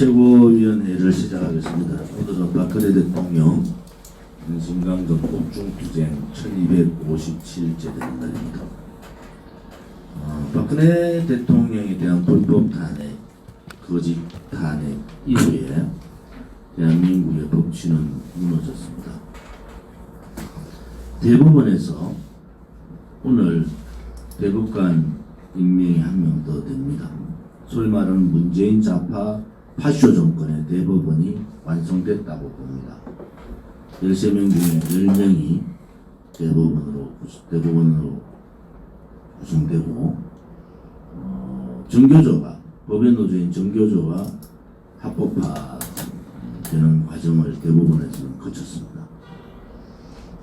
최고위원회를 시작하겠습니다. 오늘은 박근혜 대통령 신강전 옥중투쟁 1257째 되는 날입니다. 어, 박근혜 대통령에 대한 불법 탄핵, 거짓 탄핵 이후에 대한민국의 법치는 무너졌습니다. 대법원에서 오늘 대법관 임명이 한 명 더 됩니다. 소위 말하는 문재인 좌파 파쇼 정권의 대법원이 완성됐다고 봅니다. 13명 중에 10명이 대법원으로, 구- 대법원으로 구성되고, 어, 정교조가, 법의 노조인 정교조가 합법화 되는 과정을 대법원에서는 거쳤습니다.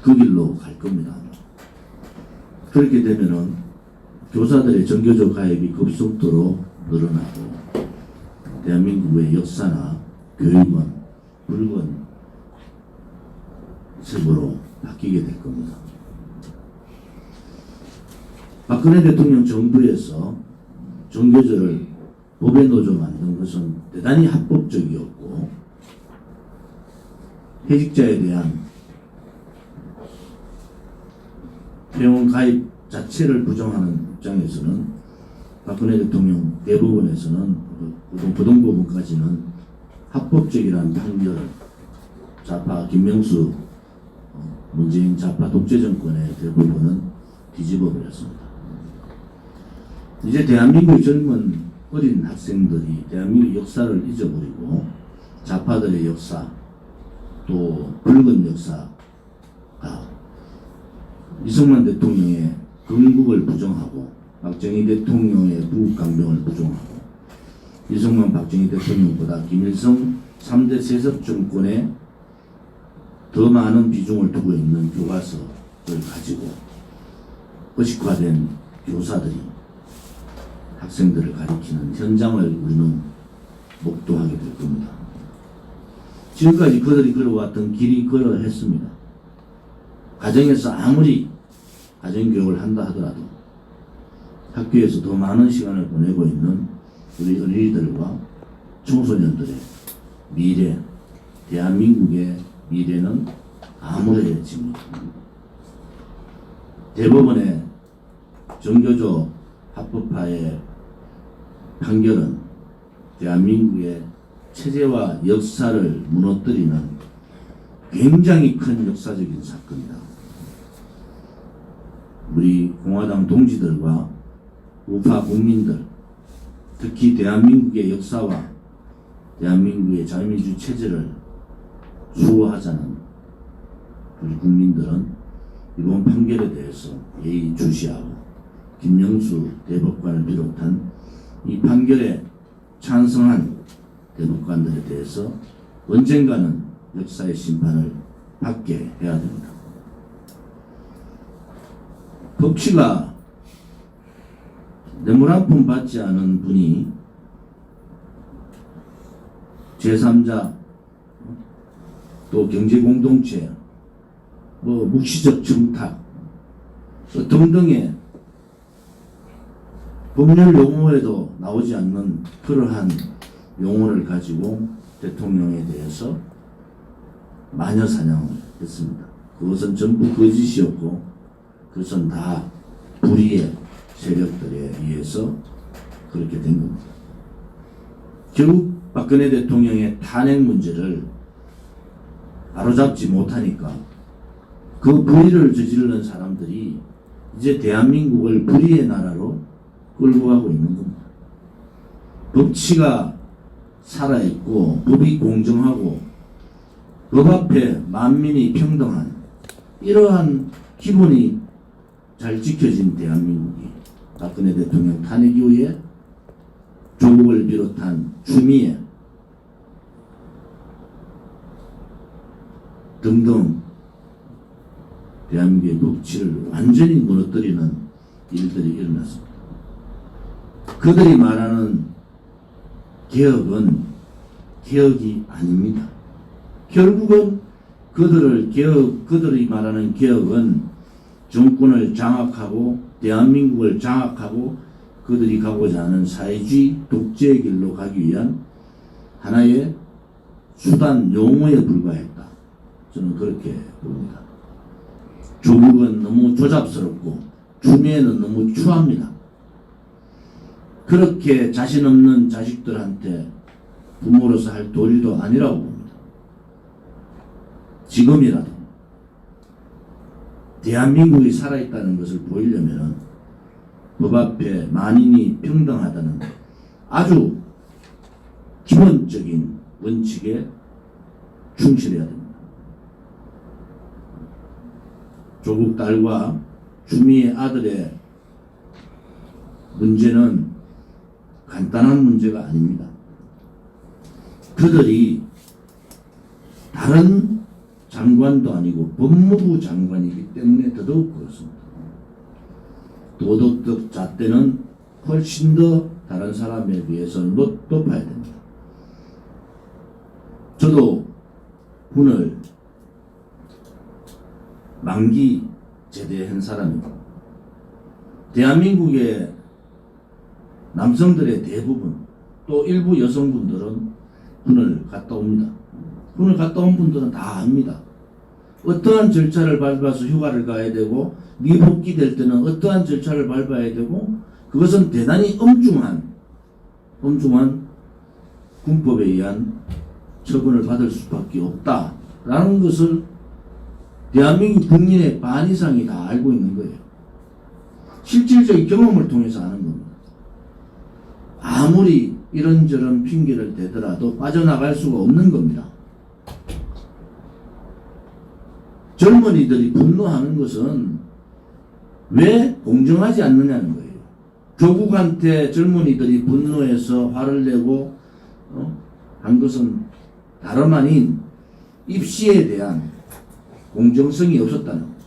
그 길로 갈 겁니다. 그렇게 되면은 교사들의 정교조 가입이 급속도로 늘어나고 대한민국의 역사나 교육은 붉은 색으로 바뀌게 될 겁니다. 박근혜 대통령 정부에서 정교조를 법의 노조 만든 것은 대단히 합법적이었고 해직자에 대한 회원 가입 자체를 부정하는 입장에서는 박근혜 대통령 대법원에서는 고등, 고등법원까지는 합법적이라는 판결을 좌파 김명수 어, 문재인 좌파 독재 정권의 대법원은 뒤집어 버렸습니다. 이제 대한민국 젊은 어린 학생들이 대한민국 역사를 잊어버리고 좌파들의 역사 또 붉은 역사가 이승만 대통령의 건국을 부정하고 박정희 대통령의 부강병을 부정하고 이승만 박정희 대통령보다 김일성 3대 세습 정권에 더 많은 비중을 두고 있는 교과서를 가지고 의식화된 교사들이 학생들을 가리키는 현장을 우리는 목도하게 될 겁니다. 지금까지 그들이 걸어왔던 길이 그러했습니다. 가정에서 아무리 가정교육을 한다 하더라도 학교에서 더 많은 시간을 보내고 있는 우리 어린이들과 청소년들의 미래, 대한민국의 미래는 암울해집니다. 대법원의 정교조 합법화의 판결은 대한민국의 체제와 역사를 무너뜨리는 굉장히 큰 역사적인 사건이다. 우리 공화당 동지들과 우파 국민들, 특히 대한민국의 역사와 대한민국의 자유민주 체제를 수호하자는 우리 국민들은 이번 판결에 대해서 예의 주시하고 김영수 대법관을 비롯한 이 판결에 찬성한 대법관들에 대해서 언젠가는 역사의 심판을 받게 해야 됩니다. 법치가 뇌물 한 푼 받지 않은 분이 제3자 또 경제공동체 뭐 묵시적 뭐 등등의 법률 용어에도 나오지 않는 그러한 용어를 가지고 대통령에 대해서 마녀 사냥을 했습니다. 그것은 전부 거짓이었고 그것은 다 불의의 세력들에 의해서 그렇게 된 겁니다. 결국 박근혜 대통령의 탄핵 문제를 바로잡지 못하니까 그 불의를 저지르는 사람들이 이제 대한민국을 불의의 나라로 끌고 가고 있는 겁니다. 법치가 살아있고 법이 공정하고 법 앞에 만민이 평등한 이러한 기본이 잘 지켜진 대한민국이 박근혜 대통령 탄핵 이후에 조국을 비롯한 추미애 등등 대한민국의 법치를 완전히 무너뜨리는 일들이 일어났습니다. 그들이 말하는 개혁은 개혁이 아닙니다. 결국은 그들을 개혁, 그들이 말하는 개혁은 정권을 장악하고 대한민국을 장악하고 그들이 가고자 하는 사회주의 독재의 길로 가기 위한 하나의 수단 용어에 불과했다. 저는 그렇게 봅니다. 조국은 너무 조잡스럽고 추미애는 너무 추합니다. 그렇게 자신 없는 자식들한테 부모로서 할 도리도 아니라고 봅니다. 지금이라도 대한민국이 살아있다는 것을 보이려면 법 앞에 만인이 평등하다는 아주 기본적인 원칙에 충실해야 됩니다. 조국 딸과 주미의 아들의 문제는 간단한 문제가 아닙니다. 그들이 다른 장관도 아니고 법무부 장관이기 때문에 더더욱 그렇습니다. 도덕적 잣대는 훨씬 더 다른 사람에 비해서는 높- 높아야 됩니다. 저도 군을 만기 제대한 사람입니다. 대한민국의 남성들의 대부분 또 일부 여성분들은 군을 갔다 옵니다. 군을 갔다 온 분들은 다 압니다. 어떠한 절차를 밟아서 휴가를 가야 되고 미복귀 될 때는 어떠한 절차를 밟아야 되고 그것은 대단히 엄중한 엄중한 군법에 의한 처분을 받을 수밖에 없다라는 것을 대한민국 국민의 반 이상이 다 알고 있는 거예요. 실질적인 경험을 통해서 아는 겁니다. 아무리 이런저런 핑계를 대더라도 빠져나갈 수가 없는 겁니다. 젊은이들이 분노하는 것은 왜 공정하지 않느냐는 거예요. 조국한테 젊은이들이 분노해서 화를 내고 어? 한 것은 다름 아닌 입시에 대한 공정성이 없었다는 거죠.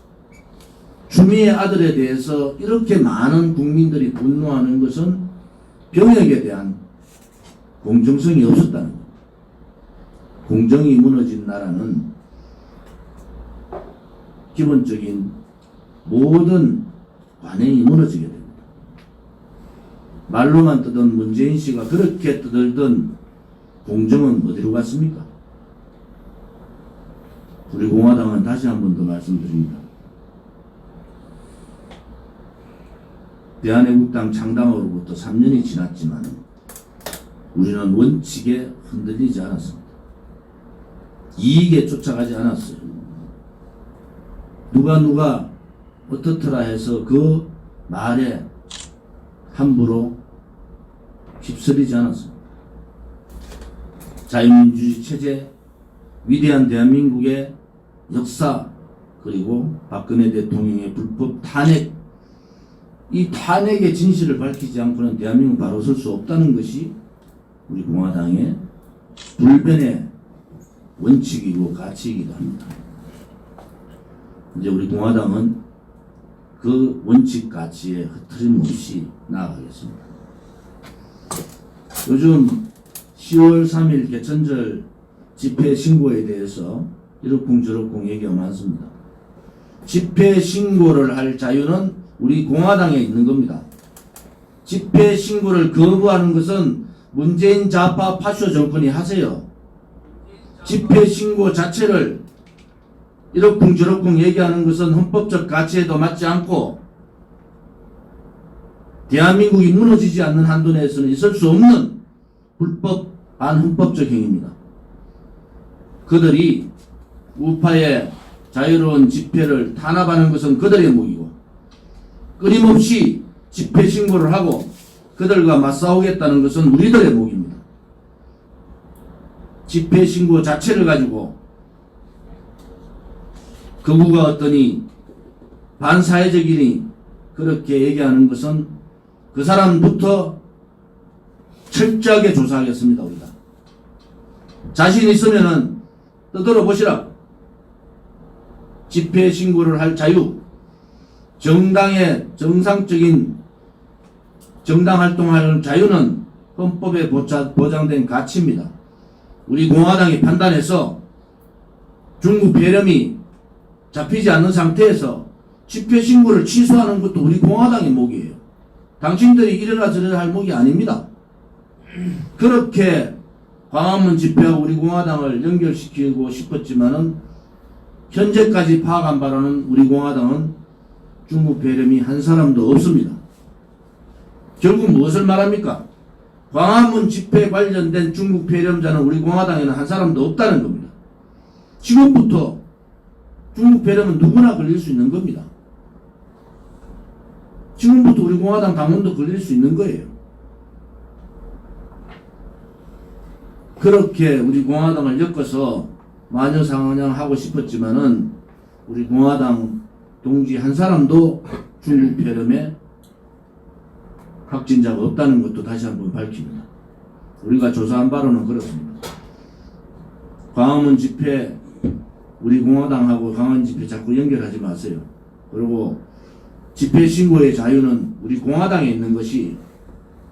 주미의 아들에 대해서 이렇게 많은 국민들이 분노하는 것은 병역에 대한 공정성이 없었다는 거죠. 공정이 무너진 나라는 기본적인 모든 관행이 무너지게 됩니다. 말로만 뜨던 문재인 씨가 그렇게 떠들던 공정은 어디로 갔습니까? 우리 공화당은 다시 한 번 더 말씀드립니다. 대한애국당 창당으로부터 3년이 지났지만 우리는 원칙에 흔들리지 않았습니다. 이익에 쫓아가지 않았어요. 누가 누가 어떻더라 해서 그 말에 함부로 휩쓸리지 않았습니다. 자유민주주의 체제, 위대한 대한민국의 역사, 그리고 박근혜 대통령의 불법 탄핵, 이 탄핵의 진실을 밝히지 않고는 대한민국 바로 설 수 없다는 것이 우리 공화당의 불변의 원칙이고 가치이기도 합니다. 이제 우리 공화당은 그 원칙 가치에 흐트림 없이 나아가겠습니다. 요즘 10월 3일 개천절 집회 신고에 대해서 이렇쿵 저렇쿵 얘기가 많습니다. 집회 신고를 할 자유는 우리 공화당에 있는 겁니다. 집회 신고를 거부하는 것은 문재인 좌파 파쇼 정권이 하세요. 집회 신고 자체를 이렇쿵 저렇쿵 얘기하는 것은 헌법적 가치에도 맞지 않고 대한민국이 무너지지 않는 한도 내에서는 있을 수 없는 불법 반헌법적 행위입니다. 그들이 우파의 자유로운 집회를 탄압하는 것은 그들의 무기고 끊임없이 집회 신고를 하고 그들과 맞싸우겠다는 것은 우리들의 무기입니다. 집회 신고 자체를 가지고 거부가 어떠니? 반사회적이니? 그렇게 얘기하는 것은 그 사람부터 철저하게 조사하겠습니다 우리가. 자신 있으면은 떠들어 보시라. 집회 신고를 할 자유 정당의 정상적인 정당 활동하는 자유는 헌법에 보장된 가치입니다. 우리 공화당이 판단해서 중국 배렴이 잡히지 않는 상태에서 집회 신고를 취소하는 것도 우리 공화당의 목이에요. 당신들이 이래라 저래라 할 목이 아닙니다. 그렇게 광화문 집회하고 우리 공화당을 연결시키고 싶었지만은 현재까지 파악한 바로는 우리 공화당은 중국 배렴이 한 사람도 없습니다. 결국 무엇을 말합니까? 광화문 집회 관련된 중국 배렴자는 우리 공화당에는 한 사람도 없다는 겁니다. 지금부터 중국 배렴은 누구나 걸릴 수 있는 겁니다. 지금부터 우리 공화당 당원도 걸릴 수 있는 거예요. 그렇게 우리 공화당을 엮어서 마녀상냥하고 싶었지만은 우리 공화당 동지 한 사람도 중국 폐렴에 확진자가 없다는 것도 다시 한번 밝힙니다. 우리가 조사한 바로는 그렇습니다. 광화문 집회 우리 공화당하고 광화문 집회 자꾸 연결하지 마세요. 그리고 집회 신고의 자유는 우리 공화당에 있는 것이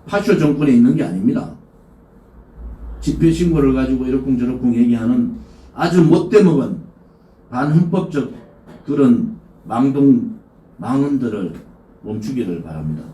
파쇼 정권에 있는 게 아닙니다. 집회 신고를 가지고 이러쿵저러쿵 얘기하는 아주 못돼 먹은 반헌법적 그런 망동 망언들을 멈추기를 바랍니다.